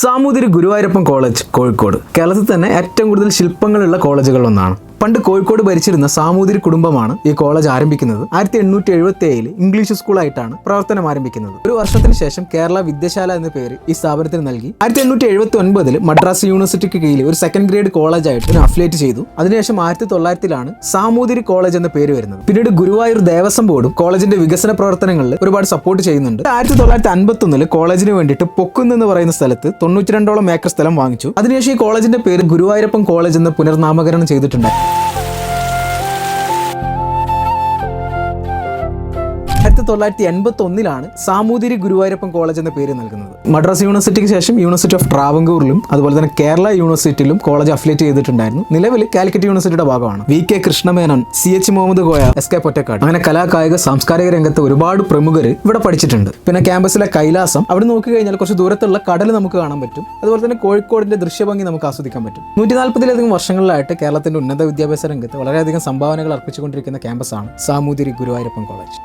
Samoothiri Guruvayurappan college Kozhikode. കേരളത്തിൽ തന്നെ ഏറ്റവും കൂടുതൽ ശില്പങ്ങളുള്ള കോളേജുകളിൽ ഒന്നാണ്. പണ്ട് കോഴിക്കോട് ഭരിച്ചിരുന്ന സാമൂതിരി കുടുംബമാണ് ഈ കോളേജ് ആരംഭിക്കുന്നത്. ആയിരത്തി എണ്ണൂറ്റി എഴുപത്തി ഏഴിൽ ഇംഗ്ലീഷ് സ്കൂളായിട്ടാണ് പ്രവർത്തനം ആരംഭിക്കുന്നത്. ഒരു വർഷത്തിന് ശേഷം കേരള വിദ്യശാല എന്ന പേര് ഈ സ്ഥാപനത്തിന് നൽകി. ആയിരത്തി എണ്ണൂറ്റി എഴുപത്തി ഒൻപതിൽ മദ്രാസ് യൂണിവേഴ്സിറ്റിക്ക് കീഴിൽ ഒരു സെക്കൻഡ് ഗ്രേഡ് കോളേജായിട്ട് ഇതിനെ അഫിലേറ്റ് ചെയ്തു. അതിനുശേഷം ആയിരത്തി തൊള്ളായിരത്തിലാണ് സാമൂതിരി കോളേജ് എന്ന പേര് വരുന്നത്. പിന്നീട് ഗുരുവായൂർ ദേവസ്വം ബോർഡും കോളേജിന്റെ വികസന പ്രവർത്തനങ്ങളിൽ ഒരുപാട് സപ്പോർട്ട് ചെയ്യുന്നുണ്ട്. ആയിരത്തി തൊള്ളായിരത്തി അൻപത്തി ഒന്നിൽ കോളേജിന് വേണ്ടിയിട്ട് പൊക്കുന്ന് എന്ന് പറയുന്ന സ്ഥലത്ത് തൊണ്ണൂറ്റി രണ്ടോളം ഏക്കർ സ്ഥലം വാങ്ങിച്ചു. അതിനുശേഷം ഈ കോളേജിന്റെ പേര് ഗുരുവായൂരപ്പൻ കോളേജ് എന്ന് പുനർനാമകരണം ചെയ്തിട്ടുണ്ട് Bye. ആയിരത്തി തൊള്ളായിരത്തി എൺപത്തി ഒന്നിലാണ് സാമൂതിരി ഗുരുവായൂരപ്പൻ കോളേജ് എന്ന പേര് നൽകുന്നത്. മദ്രാസ് യൂണിവേഴ്സിറ്റിക്ക് ശേഷം യൂണിവേഴ്സിറ്റി ഓഫ് ട്രാവങ്കൂറിലും അതുപോലെ തന്നെ കേരള യൂണിവേഴ്സിറ്റിയിലും കോളേജ് അഫിലേറ്റ് ചെയ്തിട്ടുണ്ടായിരുന്നു. നിലവിൽ കാലിക്കറ്റ് യൂണിവേഴ്സിറ്റിയുടെ ഭാഗമാണ്. V K Krishna Menon C H Muhammad Koya S K Pottekkatt. അങ്ങനെ കലാകായിക സാംസ്കാരിക രംഗത്ത് ഒരുപാട് പ്രമുഖർ ഇവിടെ പഠിച്ചിട്ടുണ്ട്. പിന്നെ ക്യാമ്പസിലെ കൈലാസം അവിടെ നോക്കി കഴിഞ്ഞാൽ കുറച്ച് ദൂരത്തുള്ള കടൽ നമുക്ക് കാണാൻ പറ്റും. അതുപോലെ തന്നെ കോഴിക്കോടിന്റെ ദൃശ്യഭംഗി നമുക്ക് ആസ്വദിക്കാൻ പറ്റും. നൂറ്റി നാൽപ്പതിലധികം വർഷങ്ങളിലായിട്ട് കേരളത്തിന്റെ ഉന്നത വിദ്യാഭ്യാസ രംഗത്ത് വളരെയധികം സംഭാവനകൾ അർപ്പിച്ചുകൊണ്ടിരിക്കുന്ന ക്യാമ്പസാണ് സാമൂതിരി ഗുരുവായൂരപ്പൻ കോളേജ്.